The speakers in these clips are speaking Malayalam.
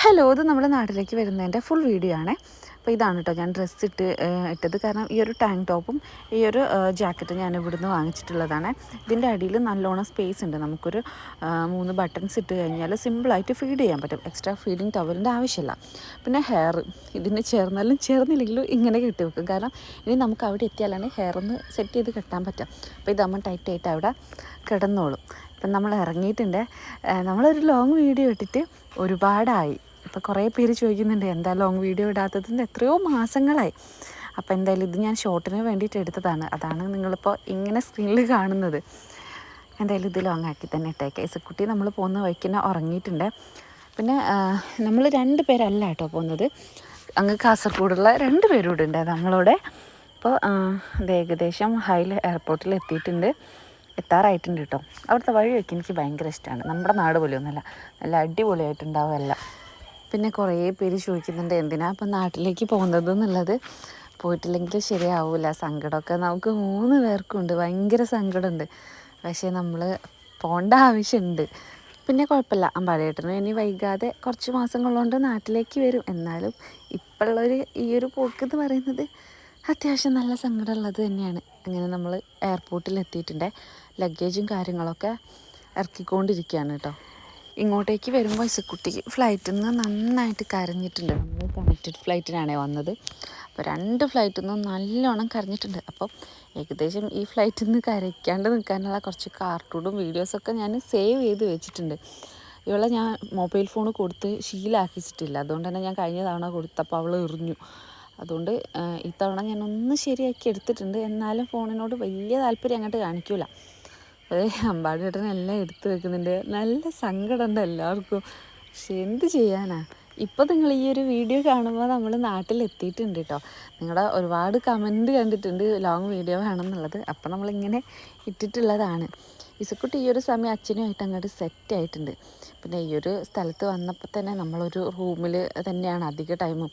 ഹലോ ഇത് നമ്മുടെ നാട്ടിലേക്ക് വരുന്നതിന്റെ ഫുൾ വീഡിയോ ആണ്. അപ്പോൾ ഇതാണ് കേട്ടോ ഞാൻ ഡ്രസ്സ് ഇട്ട് ഇട്ടത്. കാരണം ഈ ഒരു ടാങ്ക് ടോപ്പും ഈ ഒരു ജാക്കറ്റും ഞാൻ ഇവിടുന്ന് വാങ്ങിച്ചിട്ടുള്ളതാണ്. ഇതിന്റെ അടിയിൽ നല്ലോണം സ്പേസ് ഉണ്ട്. നമുക്കൊരു മൂന്ന് ബട്ടൺസ് ഇട്ട് കഴിഞ്ഞാൽ സിമ്പിളായിട്ട് ഫീഡ് ചെയ്യാൻ പറ്റും. എക്സ്ട്രാ ഫീഡിങ് ടവലിന്റെ ആവശ്യമില്ല പിന്നെ ഹെയർ ഇതിന് ചേർന്നാലും ചേർന്നില്ലെങ്കിലും ഇങ്ങനെ കെട്ടി വെക്കും. കാരണം ഇനി നമുക്ക് അവിടെ എത്തിയാലാണ് ഹെയർ ഒന്ന് സെറ്റ് ചെയ്ത് കെട്ടാൻ പറ്റുക. അപ്പോൾ ഇതാകുമ്പോൾ ടൈറ്റായിട്ട് അവിടെ കിടന്നോളും. ഇപ്പം നമ്മൾ ഇറങ്ങിയിട്ടുണ്ട്. നമ്മളൊരു ലോങ് വീഡിയോ ഇട്ടിട്ട് ഒരുപാടായി. ഇപ്പോൾ കുറേ പേര് ചോദിക്കുന്നുണ്ട് എന്താ ലോങ് വീഡിയോ ഇടാത്തത്? എത്രയോ മാസങ്ങളായി. അപ്പോൾ എന്തായാലും ഇത് ഞാൻ ഷോർട്ടിന് വേണ്ടിയിട്ട് എടുത്തതാണ്. അതാണ് നിങ്ങളിപ്പോൾ ഇങ്ങനെ സ്ക്രീനിൽ കാണുന്നത്. എന്തായാലും ഇത് ലോങ് ആക്കി തന്നെ ഇട്ടേക്കാം. ഇസക്കുട്ടി നമ്മൾ പോകുന്ന വഴിക്കുന്ന ഉറങ്ങിയിട്ടുണ്ട്. പിന്നെ നമ്മൾ രണ്ട് പേരല്ല കേട്ടോ പോകുന്നത്. അങ്ങ് കാസർഗോഡുള്ള രണ്ട് പേരും കൂടെ ഉണ്ട്. നമ്മളോടെ. അപ്പോൾ ഏകദേശം ഹൈൽ എയർപോർട്ടിൽ എത്തിയിട്ടുണ്ട്. എത്താറായിട്ടുണ്ട് കേട്ടോ. അവിടുത്തെ വഴിയൊക്കെ എനിക്ക് ഭയങ്കര ഇഷ്ടമാണ് നമ്മുടെ നാട് പോലെയൊന്നുമല്ല. നല്ല അടിപൊളിയായിട്ടുണ്ടാവുമല്ല പിന്നെ കുറേ പേര് ചോദിക്കുന്നുണ്ട് എന്തിനാ ഇപ്പം നാട്ടിലേക്ക് പോകുന്നത് എന്നുള്ളത്? പോയിട്ടില്ലെങ്കിൽ ശരിയാവില്ല സങ്കടമൊക്കെ നമുക്ക് മൂന്ന് പേർക്കുണ്ട്. ഭയങ്കര സങ്കടമുണ്ട്. പക്ഷേ നമ്മൾ പോകേണ്ട ആവശ്യമുണ്ട്. പിന്നെ കുഴപ്പമില്ല. അമ്പാടിയേട്ടനും ഇനി വൈകാതെ കുറച്ച് മാസങ്ങൾ കൊണ്ട് നാട്ടിലേക്ക് വരും. എന്നാലും ഇപ്പോഴുള്ളൊരു ഈ ഒരു പോക്ക് എന്ന് പറയുന്നത് അത്യാവശ്യം നല്ല സങ്കടമുള്ളത് തന്നെയാണ്. അങ്ങനെ നമ്മൾ എയർപോർട്ടിൽ എത്തിയിട്ടുണ്ട് ലഗേജും കാര്യങ്ങളൊക്കെ ഇറക്കിക്കൊണ്ടിരിക്കുകയാണ് കേട്ടോ. ഇങ്ങോട്ടേക്ക് വരുമ്പോൾ ഇസക്കുട്ടിക്ക് ഫ്ലൈറ്റിൽ നിന്ന് നന്നായിട്ട് കരഞ്ഞിട്ടുണ്ട്. നമ്മൾ കണക്റ്റഡ് ഫ്ലൈറ്റിനാണേ വന്നത്. അപ്പോൾ രണ്ട് ഫ്ലൈറ്റിൽ നിന്നും നല്ലോണം കരഞ്ഞിട്ടുണ്ട്. അപ്പോൾ ഏകദേശം ഈ ഫ്ലൈറ്റിൽ നിന്ന് കരയ്ക്കാണ്ട് നിൽക്കാനുള്ള കുറച്ച് കാർട്ടൂണും വീഡിയോസൊക്കെ ഞാൻ സേവ് ചെയ്ത് വെച്ചിട്ടുണ്ട്. ഇവളെ ഞാൻ മൊബൈൽ ഫോൺ കൊടുത്ത് ശീലാക്കിച്ചിട്ടില്ല. അതുകൊണ്ട് തന്നെ ഞാൻ കഴിഞ്ഞ തവണ കൊടുത്തപ്പോൾ അവൾ എറിഞ്ഞു. അതുകൊണ്ട് ഇത്തവണ ഞാനൊന്ന് ശരിയാക്കി എടുത്തിട്ടുണ്ട്. എന്നാലും ഫോണിനോട് വലിയ താല്പര്യം അങ്ങോട്ട് കാണിക്കൂല. അതേ അമ്പാടിയേട്ടൻ എല്ലാം എടുത്തു വെക്കുന്നുണ്ട്. നല്ല സങ്കടമുണ്ട് എല്ലാവർക്കും. പക്ഷെ എന്ത് ചെയ്യാനാ? ഇപ്പോൾ നിങ്ങൾ ഈ ഒരു വീഡിയോ കാണുമ്പോൾ നമ്മൾ നാട്ടിലെത്തിയിട്ടുണ്ട് കേട്ടോ നിങ്ങളുടെ ഒരുപാട് കമന്റ് കണ്ടിട്ടുണ്ട്. ലോങ് വീഡിയോ വേണമെന്നുള്ളത് അപ്പോൾ നമ്മളിങ്ങനെ ഇട്ടിട്ടുള്ളതാണ്. ഇസക്കുട്ടി ഈ ഒരു സമയം അച്ഛനുമായിട്ട് അങ്ങോട്ട് സെറ്റ് ആയിട്ടുണ്ട്. പിന്നെ ഈ ഒരു സ്ഥലത്ത് വന്നപ്പോൾ തന്നെ നമ്മളൊരു റൂമിൽ തന്നെയാണ് അധിക ടൈമും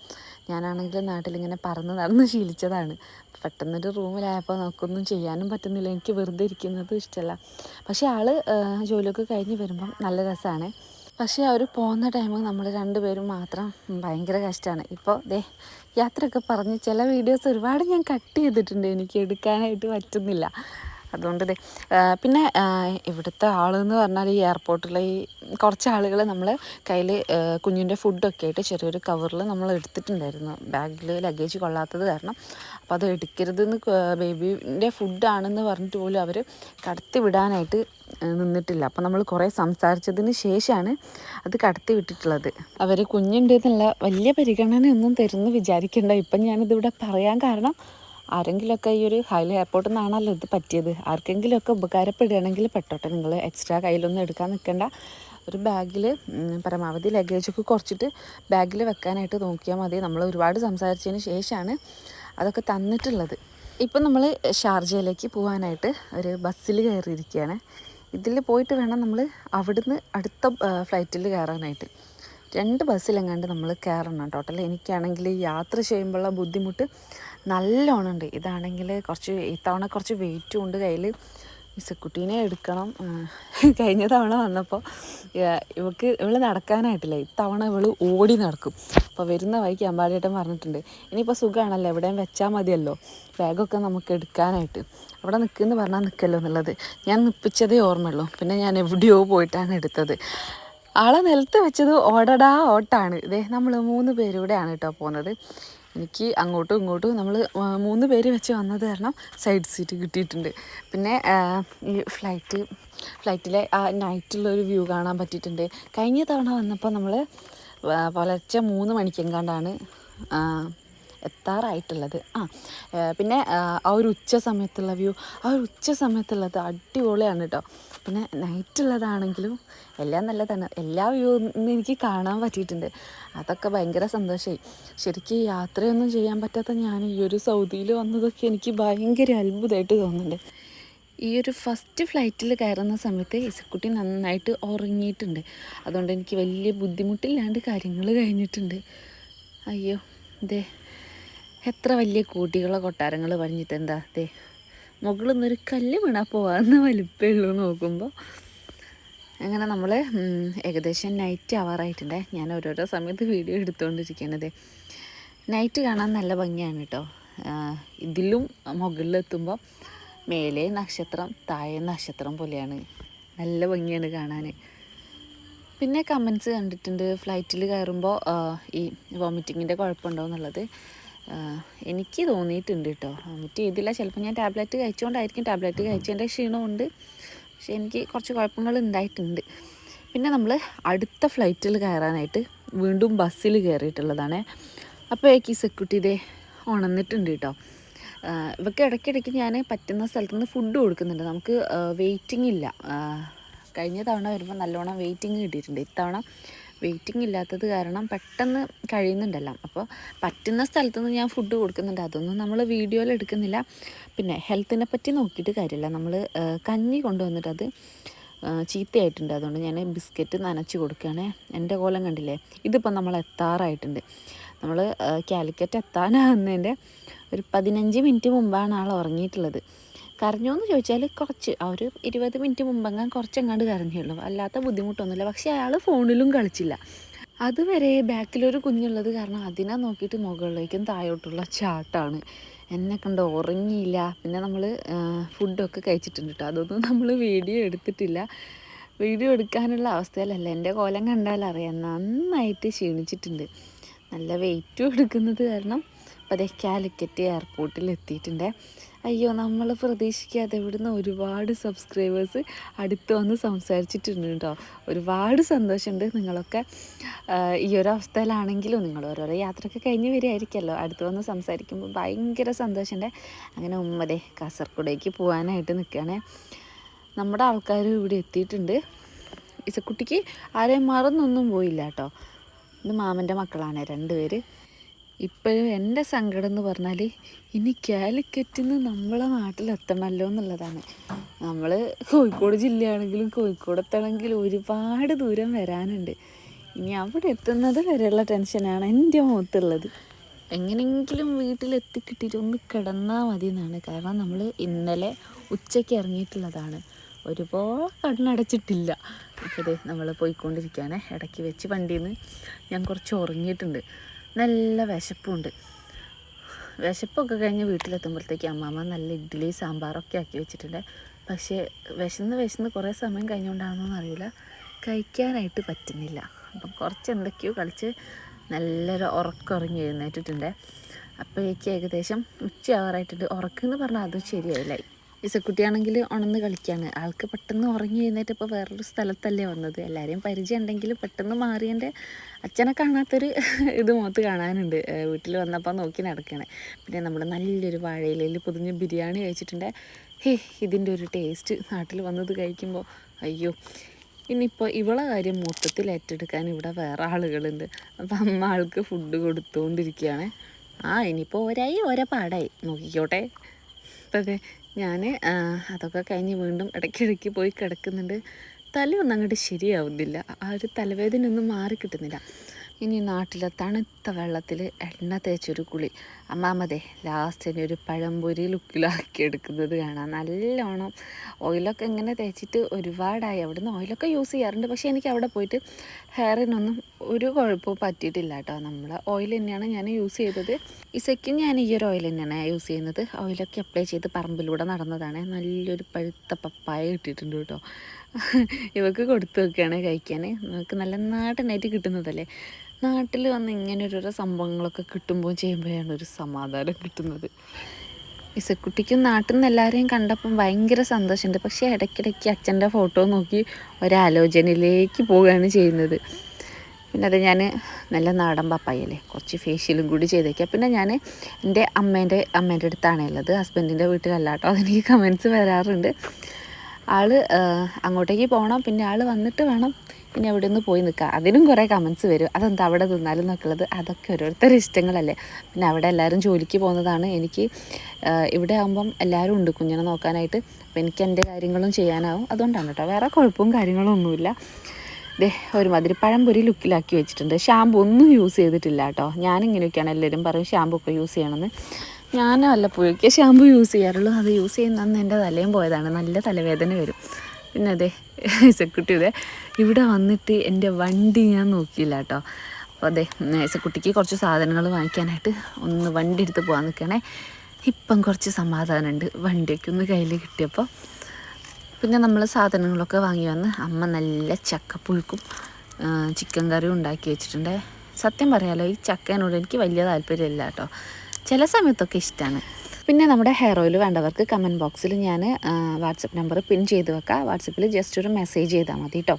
ഞാനാണെങ്കിൽ നാട്ടിലിങ്ങനെ പറന്ന് നടന്ന് ശീലിച്ചതാണ്. പെട്ടെന്നൊരു റൂമിലായപ്പോൾ നമുക്കൊന്നും ചെയ്യാനും പറ്റുന്നില്ല. എനിക്ക് വെറുതെ ഇരിക്കുന്നതും ഇഷ്ടമല്ല. പക്ഷേ ആൾ ജോലിയൊക്കെ കഴിഞ്ഞ് വരുമ്പം നല്ല രസമാണ്. പക്ഷേ അവർ പോകുന്ന ടൈം നമ്മൾ രണ്ടുപേരും മാത്രം ഭയങ്കര കഷ്ടമാണ്. ഇപ്പോൾ ദേ യാത്രയൊക്കെ പറഞ്ഞ് ചില വീഡിയോസ് ഒരുപാട് ഞാൻ കട്ട് ചെയ്തിട്ടുണ്ട്. എനിക്ക് എടുക്കാനായിട്ട് പറ്റുന്നില്ല. അതുകൊണ്ട് പിന്നെ ഇവിടുത്തെ ആളെന്ന് പറഞ്ഞാൽ ഈ എയർപോർട്ടിലെ ഈ കുറച്ച് ആളുകൾ നമ്മൾ കയ്യിൽ കുഞ്ഞിന്റെ ഫുഡൊക്കെ ആയിട്ട് ചെറിയൊരു കവറിൽ നമ്മൾ എടുത്തിട്ടുണ്ടായിരുന്നു. ബാഗിൽ ലഗേജ് കൊള്ളാത്തത് കാരണം. അപ്പോൾ അത് എടുക്കരുതെന്ന് ബേബീന്റെ ഫുഡാണെന്ന് പറഞ്ഞിട്ട് പോലും അവർ കടത്തി വിടാനായിട്ട് നിന്നിട്ടില്ല. അപ്പോൾ നമ്മൾ കുറേ സംസാരിച്ചതിന് ശേഷമാണ് അത് കടത്തി വിട്ടിട്ടുള്ളത്. അവർ കുഞ്ഞുണ്ട് എന്നുള്ള വലിയ പരിഗണനയൊന്നും തരുമെന്ന് വിചാരിക്കേണ്ട. ഇപ്പം ഞാനിതിവിടെ പറയാൻ കാരണം ആരെങ്കിലുമൊക്കെ ഈ ഒരു ഹൈലി എയർപോർട്ടിൽ നിന്നാണല്ലോ ഇത് പറ്റിയത്. ആർക്കെങ്കിലുമൊക്കെ ഉപകാരപ്പെടുകയാണെങ്കിൽ പെട്ടോട്ടെ. നിങ്ങൾ എക്സ്ട്രാ കയ്യിലൊന്നും എടുക്കാൻ നിൽക്കേണ്ട ഒരു ബാഗിൽ പരമാവധി ലഗേജൊക്കെ കുറച്ചിട്ട് ബാഗിൽ വെക്കാനായിട്ട് നോക്കിയാൽ മതി. നമ്മൾ ഒരുപാട് സംസാരിച്ചതിന് ശേഷമാണ് അതൊക്കെ തന്നിട്ടുള്ളത്. ഇപ്പം നമ്മൾ ഷാർജയിലേക്ക് പോകാനായിട്ട് ഒരു ബസ്സിൽ കയറിയിരിക്കുകയാണ് ഇതിൽ പോയിട്ട് വേണം നമ്മൾ അവിടുന്ന് അടുത്ത ഫ്ലൈറ്റിൽ കയറാനായിട്ട്. രണ്ട് ബസ്സിലെങ്ങാണ്ട് നമ്മൾ കയറണം ടോട്ടൽ എനിക്കാണെങ്കിൽ യാത്ര ചെയ്യുമ്പോഴുള്ള ബുദ്ധിമുട്ട് നല്ലോണം ഉണ്ട് ഇതാണെങ്കിൽ കുറച്ച് ഇത്തവണ കുറച്ച് വെയിറ്റും ഉണ്ട് കയ്യിൽ മിസ്സക്കുട്ടീനെ എടുക്കണം. കഴിഞ്ഞ തവണ വന്നപ്പോൾ ഇവൾക്ക് ഇവൾ നടക്കാനായിട്ടില്ല. ഇത്തവണ ഇവൾ ഓടി നടക്കും. അപ്പോൾ വരുന്ന വഴിക്ക് അമ്പാടിയേട്ടൻ പറഞ്ഞിട്ടുണ്ട് ഇനിയിപ്പോൾ സുഖമാണല്ലോ എവിടെയും വെച്ചാൽ മതിയല്ലോ? ബാഗൊക്കെ നമുക്ക് എടുക്കാനായിട്ട്. അവിടെ നിൽക്കുമെന്ന് പറഞ്ഞാൽ നിൽക്കല്ലോ എന്നുള്ളത്. ഞാൻ നിപ്പിച്ചതേ ഓർമ്മയുള്ളൂ. പിന്നെ ഞാൻ എവിടെയോ പോയിട്ടാണ് എടുത്തത്. ആളെ നിലത്ത് വെച്ചത് ഓടടാ ഓട്ടാണ്. ഇതേ നമ്മൾ മൂന്ന് പേരൂടെയാണ് കേട്ടോ പോകുന്നത് എനിക്ക് അങ്ങോട്ടും ഇങ്ങോട്ടും നമ്മൾ മൂന്ന് പേര് വെച്ച് വന്നത് കാരണം സൈഡ് സീറ്റ് കിട്ടിയിട്ടുണ്ട്. പിന്നെ ഈ ഫ്ലൈറ്റ് ഫ്ലൈറ്റിലെ ആ നൈറ്റുള്ളൊരു വ്യൂ കാണാൻ പറ്റിയിട്ടുണ്ട്. കഴിഞ്ഞ തവണ വന്നപ്പോൾ നമ്മൾ പുലർച്ചെ മൂന്ന് മണിക്കെങ്കാണ്ടാണ് എത്താറായിട്ടുള്ളത്. ആ പിന്നെ ആ ഒരു ഉച്ച സമയത്തുള്ള വ്യൂ ആ ഒരു ഉച്ച സമയത്തുള്ളത് അടിപൊളിയാണ് കേട്ടോ പിന്നെ നൈറ്റുള്ളതാണെങ്കിലും എല്ലാം നല്ലതാണ്. എല്ലാ വ്യൂ എനിക്ക് കാണാൻ പറ്റിയിട്ടുണ്ട്. അതൊക്കെ ഭയങ്കര സന്തോഷമായി ശരിക്കും യാത്രയൊന്നും ചെയ്യാൻ പറ്റാത്ത ഞാൻ ഈ ഒരു സൗദിയിൽ വന്നതൊക്കെ എനിക്ക് ഭയങ്കര അത്ഭുതമായിട്ട് തോന്നുന്നുണ്ട്. ഈ ഒരു ഫസ്റ്റ് ഫ്ലൈറ്റിൽ കയറുന്ന സമയത്ത് ഇസക്കുട്ടി നന്നായിട്ട് ഉറങ്ങിയിട്ടുണ്ട്. അതുകൊണ്ട് എനിക്ക് വലിയ ബുദ്ധിമുട്ടില്ലാണ്ട് കാര്യങ്ങൾ കഴിഞ്ഞിട്ടുണ്ട്. അയ്യോ ദേ എത്ര വലിയ കൂട്ടികളോ കൊട്ടാരങ്ങൾ പണിഞ്ഞിട്ട് എന്താ ദേ. മുകളിൽ നിന്നൊരു കല്ല് വീണാൽ പോകാവുന്ന വലിപ്പമേ ഉള്ളൂ നോക്കുമ്പോൾ അങ്ങനെ നമ്മൾ ഏകദേശം നൈറ്റ് ആവാറായിട്ടുണ്ടേ. ഞാൻ ഓരോരോ സമയത്ത് വീഡിയോ എടുത്തുകൊണ്ടിരിക്കണത് നൈറ്റ് കാണാൻ നല്ല ഭംഗിയാണ് കേട്ടോ. ഇതിലും മുകളിലെത്തുമ്പോൾ മേലെ നക്ഷത്രം താഴെ നക്ഷത്രം പോലെയാണ്. നല്ല ഭംഗിയാണ് കാണാൻ പിന്നെ കമൻസ് കണ്ടിട്ടുണ്ട്. ഫ്ലൈറ്റിൽ കയറുമ്പോൾ ഈ വോമിറ്റിങ്ങിന്റെ കുഴപ്പമുണ്ടോ എന്നുള്ളത്. എനിക്ക് തോന്നിയിട്ടുണ്ട് കേട്ടോ വോമിറ്റ് ചെയ്തില്ല ചിലപ്പോൾ ഞാൻ ടാബ്ലറ്റ് കഴിച്ചുകൊണ്ടായിരിക്കും ടാബ്ലറ്റ് കഴിച്ചതിന്റെ ക്ഷീണമുണ്ട്. പക്ഷേ എനിക്ക് കുറച്ച് കുഴപ്പങ്ങൾ ഉണ്ടായിട്ടുണ്ട്. പിന്നെ നമ്മൾ അടുത്ത ഫ്ലൈറ്റിൽ കയറാനായിട്ട് വീണ്ടും ബസ്സിൽ കയറിയിട്ടുള്ളതാണ്. അപ്പോഴേക്ക് ഈ സെക്യൂരിറ്റി ഇതേ ഉണർന്നിട്ടുണ്ട് കേട്ടോ ഇവയ്ക്ക് ഇടയ്ക്കിടയ്ക്ക് ഞാൻ പറ്റുന്ന സ്ഥലത്തു നിന്ന് ഫുഡ് കൊടുക്കുന്നുണ്ട്. നമുക്ക് വെയിറ്റിംഗ് ഇല്ല. കഴിഞ്ഞ തവണ വരുമ്പോൾ നല്ലോണം വെയിറ്റിംഗ് കിട്ടിയിട്ടുണ്ട് ഇത്തവണ വെയിറ്റിംഗ് ഇല്ലാത്തത് കാരണം പെട്ടെന്ന് കഴിയുന്നുണ്ടല്ലോ. അപ്പോൾ പറ്റുന്ന സ്ഥലത്തു നിന്ന് ഞാൻ ഫുഡ് കൊടുക്കുന്നുണ്ട്. അതൊന്നും നമ്മൾ വീഡിയോയിൽ എടുക്കുന്നില്ല. പിന്നെ ഹെൽത്തിനെ പറ്റി നോക്കിയിട്ട് കാര്യമില്ല. നമ്മൾ കഞ്ഞി കൊണ്ടുവന്നിട്ട് അത് ചീത്തയായിട്ടുണ്ട്. അതുകൊണ്ട് ഞാൻ ബിസ്ക്കറ്റ് നനച്ച് കൊടുക്കുകയാണ്. എന്റെ കോലം കണ്ടില്ലേ? ഇതിപ്പോൾ നമ്മൾ എത്താറായിട്ടുണ്ട്. നമ്മൾ കാലിക്കറ്റ് എത്താനാകുന്നതിന്റെ ഒരു പതിനഞ്ച് മിനിറ്റ് മുമ്പാണ് ആൾ ഉറങ്ങിയിട്ടുള്ളത്. കരഞ്ഞോ എന്ന് ചോദിച്ചാൽ കുറച്ച് ആ ഒരു ഇരുപത് മിനിറ്റ് മുമ്പെങ്ങാൻ കുറച്ചെങ്ങാണ്ട് കരഞ്ഞുള്ളൂ അല്ലാത്ത ബുദ്ധിമുട്ടൊന്നുമില്ല. പക്ഷേ അയാൾ ഫോണിലും കളിച്ചില്ല. അതുവരെ ബാക്കിലൊരു കുഞ്ഞുള്ളത് കാരണം അതിനെ നോക്കിയിട്ട് മുകളിലേക്കും താഴോട്ടുള്ള ചാട്ടാണ്. എന്നെ കണ്ട് ഉറങ്ങിയില്ല. പിന്നെ നമ്മൾ ഫുഡൊക്കെ കഴിച്ചിട്ടുണ്ട് കേട്ടോ. അതൊന്നും നമ്മൾ വീഡിയോ എടുത്തിട്ടില്ല. വീഡിയോ എടുക്കാനുള്ള അവസ്ഥയിലല്ല. എന്റെ കോലം കണ്ടാൽ അറിയാം നന്നായിട്ട് ക്ഷീണിച്ചിട്ടുണ്ട്. നല്ല വെയിറ്റും എടുക്കുന്നത് കാരണം അപ്പോൾ അതേ കാലിക്കറ്റ് എയർപോർട്ടിൽ എത്തിയിട്ടുണ്ട് അയ്യോ നമ്മൾ പ്രതീക്ഷിക്കാതെ ഇവിടുന്ന് ഒരുപാട് സബ്സ്ക്രൈബേഴ്സ് അടുത്ത് വന്ന് സംസാരിച്ചിട്ടുണ്ട് കേട്ടോ. ഒരുപാട് സന്തോഷമുണ്ട് നിങ്ങളൊക്കെ. ഈ ഒരു അവസ്ഥയിലാണെങ്കിലും നിങ്ങൾ ഓരോരോ യാത്രയൊക്കെ കഴിഞ്ഞ് വരികയായിരിക്കുമല്ലോ. അടുത്ത് വന്ന് സംസാരിക്കുമ്പോൾ ഭയങ്കര സന്തോഷമുണ്ട്. അങ്ങനെ ഉമ്മതേ കാസർഗോഡേക്ക് പോകാനായിട്ട് നിൽക്കുകയാണേ. നമ്മുടെ ആൾക്കാർ ഇവിടെ എത്തിയിട്ടുണ്ട്. ഇസക്കുട്ടിക്ക് ആരെയും മറന്നൊന്നും പോയില്ല കേട്ടോ. ഇത് മാമന്റെ മക്കളാണ് രണ്ടുപേര്. ഇപ്പോഴും എന്റെ സങ്കടം എന്ന് പറഞ്ഞാൽ ഇനി കാലിക്കറ്റിൽ നിന്ന് നമ്മളെ നാട്ടിലെത്തണമല്ലോ എന്നുള്ളതാണ്. നമ്മൾ കോഴിക്കോട് ജില്ലയാണെങ്കിലും കോഴിക്കോട് എത്തണമെങ്കിലും ഒരുപാട് ദൂരം വരാനുണ്ട്. ഇനി അവിടെ എത്തുന്നത് വരെയുള്ള ടെൻഷനാണ് എന്റെ മുഖത്തുള്ളത്. എങ്ങനെയെങ്കിലും വീട്ടിലെത്തി കിട്ടിയിട്ട് ഒന്ന് കിടന്നാൽ മതി എന്നാണ് കാരണം നമ്മൾ ഇന്നലെ ഉച്ചയ്ക്ക് ഇറങ്ങിയിട്ടുള്ളതാണ്. ഒരുപാട് കണ്ണടച്ചിട്ടില്ല. അപ്പോൾ ദേ നമ്മൾ പോയിക്കൊണ്ടിരിക്കുകയാണ്. ഇടയ്ക്ക് വെച്ച് വണ്ടിയിൽ നിന്ന് ഞാൻ കുറച്ച് ഉറങ്ങിയിട്ടുണ്ട്. നല്ല വിശപ്പുണ്ട്. വിശപ്പൊക്കെ കഴിഞ്ഞ് വീട്ടിലെത്തുമ്പോഴത്തേക്ക് അമ്മാമ്മ നല്ല ഇഡ്ഡലി സാമ്പാറൊക്കെ ആക്കി വെച്ചിട്ടുണ്ട്. പക്ഷേ വിശന്ന് വിശന്ന് കുറേ സമയം കഴിഞ്ഞുകൊണ്ടാണെന്നൊന്നും അറിയില്ല കഴിക്കാനായിട്ട് പറ്റുന്നില്ല. അപ്പം കുറച്ച് എന്തൊക്കെയോ കളിച്ച് നല്ലൊരു ഉറക്കുറങ്ങി എഴുന്നേറ്റിട്ടുണ്ട്. അപ്പോഴേക്ക് ഏകദേശം ഉച്ചയാവാറായിട്ടുണ്ട്. ഉറക്കെന്ന് പറഞ്ഞാൽ അതും ശരിയായില്ല. ഇസക്കുട്ടിയാണെങ്കിൽ ഉണന്ന് കളിക്കുകയാണ് ആൾക്ക് പെട്ടെന്ന് ഉറങ്ങി എഴുന്നേറ്റ് ഇപ്പോൾ വേറൊരു സ്ഥലത്തല്ലേ വന്നത്. എല്ലാവരെയും പരിചയം ഉണ്ടെങ്കിലും പെട്ടെന്ന് മാറി എന്റെ അച്ഛനെ കാണാത്തൊരു ഇത് മുഖത്ത് കാണാനുണ്ട്. വീട്ടിൽ വന്നപ്പോൾ നോക്കി നടക്കുകയാണ് പിന്നെ നമ്മൾ നല്ലൊരു വാഴയിലയിൽ പൊതിഞ്ഞ് ബിരിയാണി കഴിച്ചിട്ടുണ്ട്. ഹേ ഇതിന്റെ ഒരു ടേസ്റ്റ് നാട്ടിൽ വന്നത് കഴിക്കുമ്പോൾ അയ്യോ. ഇനിയിപ്പോൾ ഇവളെ കാര്യം മൊത്തത്തിൽ ഏറ്റെടുക്കാൻ ഇവിടെ വേറെ ആളുകളുണ്ട്. അപ്പം അമ്മ ആൾക്ക് ഫുഡ് കൊടുത്തുകൊണ്ടിരിക്കുകയാണ് ആ ഇനിയിപ്പോൾ ഒരായി ഒരേ പാടായി. നോക്കിക്കോട്ടെ. അതെ. ഞാൻ അതൊക്കെ കഴിഞ്ഞ് വീണ്ടും ഇടയ്ക്കിടയ്ക്ക് പോയി കിടക്കുന്നുണ്ട്. തലയൊന്നും അങ്ങോട്ട് ശരിയാവുന്നില്ല. ആ ഒരു തലവേദന ഒന്നും മാറി കിട്ടുന്നില്ല. ഇനി നാട്ടിലെ തണുത്ത വെള്ളത്തിൽ എണ്ണ തേച്ചൊരു കുളി. അമ്മാമതെ ലാസ്റ്റിന് ഒരു പഴംപൊരി ലുക്കിലാക്കി എടുക്കുന്നത് കാണാം. നല്ലോണം ഓയിലൊക്കെ ഇങ്ങനെ തേച്ചിട്ട് ഒരുപാടായി. അവിടുന്ന് ഓയിലൊക്കെ യൂസ് ചെയ്യാറുണ്ട്. പക്ഷേ എനിക്ക് അവിടെ പോയിട്ട് ഹെയറിനൊന്നും ഒരു കുഴപ്പവും പറ്റിയിട്ടില്ല കേട്ടോ. നമ്മൾ ഓയിൽ തന്നെയാണ് ഞാൻ യൂസ് ചെയ്തത്. ഇസയ്ക്കും ഞാൻ ഈ ഒരു ഓയിൽ തന്നെയാണ് യൂസ് ചെയ്യുന്നത്. ഓയിലൊക്കെ അപ്ലൈ ചെയ്ത് പറമ്പിലൂടെ നടന്നതാണ്. നല്ലൊരു പഴുത്ത പപ്പായ കിട്ടിയിട്ടുണ്ട് കേട്ടോ. ഇവക്ക് കൊടുത്തു വെക്കുകയാണ് കഴിക്കാൻ നമുക്ക് നല്ല നാട്ടിനായിട്ട് കിട്ടുന്നതല്ലേ? നാട്ടിൽ വന്ന് ഇങ്ങനെ ഓരോരോ സംഭവങ്ങളൊക്കെ കിട്ടുമ്പോൾ ചെയ്യുമ്പോഴാണ് ഒരു സമാധാനം കിട്ടുന്നത്. ഇസക്കുട്ടിക്കും നാട്ടിൽ നിന്ന് എല്ലാവരെയും കണ്ടപ്പം ഭയങ്കര സന്തോഷമുണ്ട്. പക്ഷേ ഇടയ്ക്കിടയ്ക്ക് അച്ഛന്റെ ഫോട്ടോ നോക്കി ഒരാലോചനയിലേക്ക് പോവുകയാണ് ചെയ്യുന്നത്. പിന്നെ അത് ഞാൻ നല്ല നാടൻ പപ്പായല്ലേ കുറച്ച് ഫേഷ്യലും കൂടി ചെയ്തേക്കാം. പിന്നെ ഞാൻ എന്റെ അമ്മേന്റെ അമ്മേന്റെ അടുത്താണ് ഉള്ളത് ഹസ്ബൻഡിന്റെ വീട്ടിലല്ലാട്ടോ. അതെനിക്ക് കമൻസ് വരാറുണ്ട്. ആൾ അങ്ങോട്ടേക്ക് പോകണം പിന്നെ ആൾ വന്നിട്ട് വേണം പിന്നെ അവിടെ നിന്ന് പോയി നിൽക്കുക അതിനും കുറേ കമൻസ് വരും. അതെന്താ അവിടെ നിന്നാലും നിൽക്കുന്നത് അതൊക്കെ ഓരോരുത്തരുടെ ഇഷ്ടങ്ങളല്ലേ. പിന്നെ അവിടെ എല്ലാവരും ജോലിക്ക് പോകുന്നതാണ്. എനിക്ക് ഇവിടെ ആകുമ്പം എല്ലാവരും ഉണ്ട് കുഞ്ഞിനെ നോക്കാനായിട്ട്. അപ്പം എനിക്ക് എന്റെ കാര്യങ്ങളും ചെയ്യാനാവും. അതുകൊണ്ടാണ് കേട്ടോ. വേറെ കുഴപ്പവും കാര്യങ്ങളും ഒന്നുമില്ല. ദേ ഒരുമാതിരി പഴംപൊരി ലുക്കിലാക്കി വെച്ചിട്ടുണ്ട്. ഷാമ്പു ഒന്നും യൂസ് ചെയ്തിട്ടില്ല കേട്ടോ. ഞാനിങ്ങനെയൊക്കെയാണ് എല്ലാവരും പറയും ഷാമ്പു ഒക്കെ യൂസ് ചെയ്യണമെന്ന്. ഞാൻ വല്ലപ്പോഴൊക്കെ ഷാമ്പു യൂസ് ചെയ്യാറുള്ളൂ. അത് യൂസ് ചെയ്യുന്ന അന്ന് എന്റെ തലയും പോയതാണ്. നല്ല തലവേദന വരും. പിന്നെ അതെ അതെ ഇവിടെ വന്നിട്ട് എന്റെ വണ്ടി ഞാൻ നോക്കിയില്ല കേട്ടോ. അപ്പോൾ അതെ കുട്ടിക്ക് കുറച്ച് സാധനങ്ങൾ വാങ്ങിക്കാനായിട്ട് ഒന്ന് വണ്ടി എടുത്ത് പോകാൻ നിൽക്കണേ. ഇപ്പം കുറച്ച് സമാധാനമുണ്ട്. വണ്ടിയൊക്കെ ഒന്ന് കയ്യിൽ കിട്ടിയപ്പോൾ. പിന്നെ നമ്മൾ സാധനങ്ങളൊക്കെ വാങ്ങി വന്ന് അമ്മ നല്ല ചക്കപ്പുഴുക്കും ചിക്കൻ കറിയും ഉണ്ടാക്കി വെച്ചിട്ടുണ്ട്. സത്യം പറയാലോ ഈ ചക്കേനോട് എനിക്ക് വലിയ താല്പര്യമില്ല കേട്ടോ. ചില സമയത്തൊക്കെ ഇഷ്ടമാണ് പിന്നെ നമ്മുടെ ഹെയർ ഓയിൽ വേണ്ടവർക്ക് കമന്റ് ബോക്സിൽ ഞാൻ വാട്സപ്പ് നമ്പർ പിൻ ചെയ്ത് വെക്കാം. വാട്സപ്പിൽ ജസ്റ്റ് ഒരു മെസ്സേജ് ചെയ്താൽ മതി കേട്ടോ